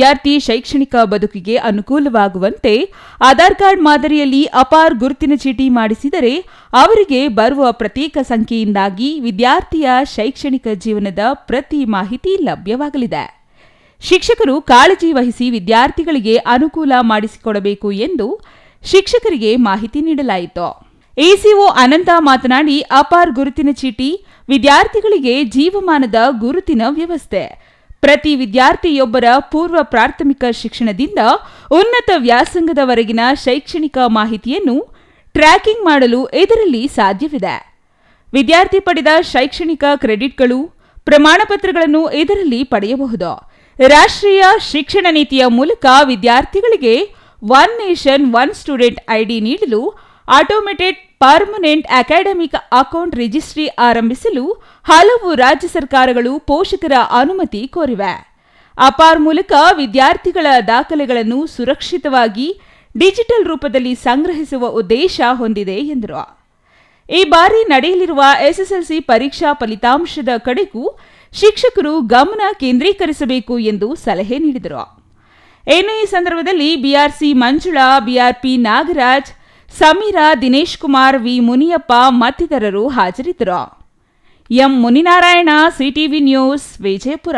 ವಿದ್ಯಾರ್ಥಿ ಶೈಕ್ಷಣಿಕ ಬದುಕಿಗೆ ಅನುಕೂಲವಾಗುವಂತೆ ಆಧಾರ್ ಕಾರ್ಡ್ ಮಾದರಿಯಲ್ಲಿ ಅಪಾರ್ ಗುರುತಿನ ಚೀಟಿ ಮಾಡಿಸಿದರೆ ಅವರಿಗೆ ಬರುವ ಪ್ರತ್ಯೇಕ ಸಂಖ್ಯೆಯಿಂದಾಗಿ ವಿದ್ಯಾರ್ಥಿಯ ಶೈಕ್ಷಣಿಕ ಜೀವನದ ಪ್ರತಿ ಮಾಹಿತಿ ಲಭ್ಯವಾಗಲಿದೆ. ಶಿಕ್ಷಕರು ಕಾಳಜಿ ವಹಿಸಿ ವಿದ್ಯಾರ್ಥಿಗಳಿಗೆ ಅನುಕೂಲ ಮಾಡಿಸಿಕೊಡಬೇಕು ಎಂದು ಶಿಕ್ಷಕರಿಗೆ ಮಾಹಿತಿ ನೀಡಲಾಯಿತು. ಎಸಿಒ ಅನಂತ ಮಾತನಾಡಿ, ಅಪಾರ್ ಗುರುತಿನ ಚೀಟಿ ವಿದ್ಯಾರ್ಥಿಗಳಿಗೆ ಜೀವಮಾನದ ಗುರುತಿನ ವ್ಯವಸ್ಥೆ ಪ್ರತಿ ವಿದ್ಯಾರ್ಥಿಯೊಬ್ಬರ ಪೂರ್ವ ಪ್ರಾಥಮಿಕ ಶಿಕ್ಷಣದಿಂದ ಉನ್ನತ ವ್ಯಾಸಂಗದವರೆಗಿನ ಶೈಕ್ಷಣಿಕ ಮಾಹಿತಿಯನ್ನು ಟ್ರ್ಯಾಕಿಂಗ್ ಮಾಡಲು ಇದರಲ್ಲಿ ಸಾಧ್ಯವಿದೆ. ವಿದ್ಯಾರ್ಥಿ ಪಡೆದ ಶೈಕ್ಷಣಿಕ ಕ್ರೆಡಿಟ್ಗಳು, ಪ್ರಮಾಣಪತ್ರಗಳನ್ನು ಇದರಲ್ಲಿ ಪಡೆಯಬಹುದು. ರಾಷ್ಟ್ರೀಯ ಶಿಕ್ಷಣ ನೀತಿಯ ಮೂಲಕ ವಿದ್ಯಾರ್ಥಿಗಳಿಗೆ one nation one student ID ನೀಡಲು automated permanent academic account registry ಆರಂಭಿಸಲು ಹಲವು ರಾಜ್ಯ ಸರ್ಕಾರಗಳು ಪೋಷಕರ ಅನುಮತಿ ಕೋರಿವೆ. ಅಪಾರ್ ಮೂಲಕ ವಿದ್ಯಾರ್ಥಿಗಳ ದಾಖಲೆಗಳನ್ನು ಸುರಕ್ಷಿತವಾಗಿ ಡಿಜಿಟಲ್ ರೂಪದಲ್ಲಿ ಸಂಗ್ರಹಿಸುವ ಉದ್ದೇಶ ಹೊಂದಿದೆ ಎಂದರು. ಈ ಬಾರಿ ನಡೆಯಲಿರುವ ಎಸ್ಎಸ್ಎಲ್ಸಿ ಪರೀಕ್ಷಾ ಫಲಿತಾಂಶದ ಕಡೆಗೂ ಶಿಕ್ಷಕರು ಗಮನ ಕೇಂದ್ರೀಕರಿಸಬೇಕು ಎಂದು ಸಲಹೆ ನೀಡಿದರು. ಇನ್ನು ಈ ಸಂದರ್ಭದಲ್ಲಿ BRC Manjula, BRP Nagaraj Sameera Dinesh Kumar V Muniyappa ಮತ್ತಿತರರು ಹಾಜರಿದ್ದರು. M Muninarayana CTV news Vijayapura.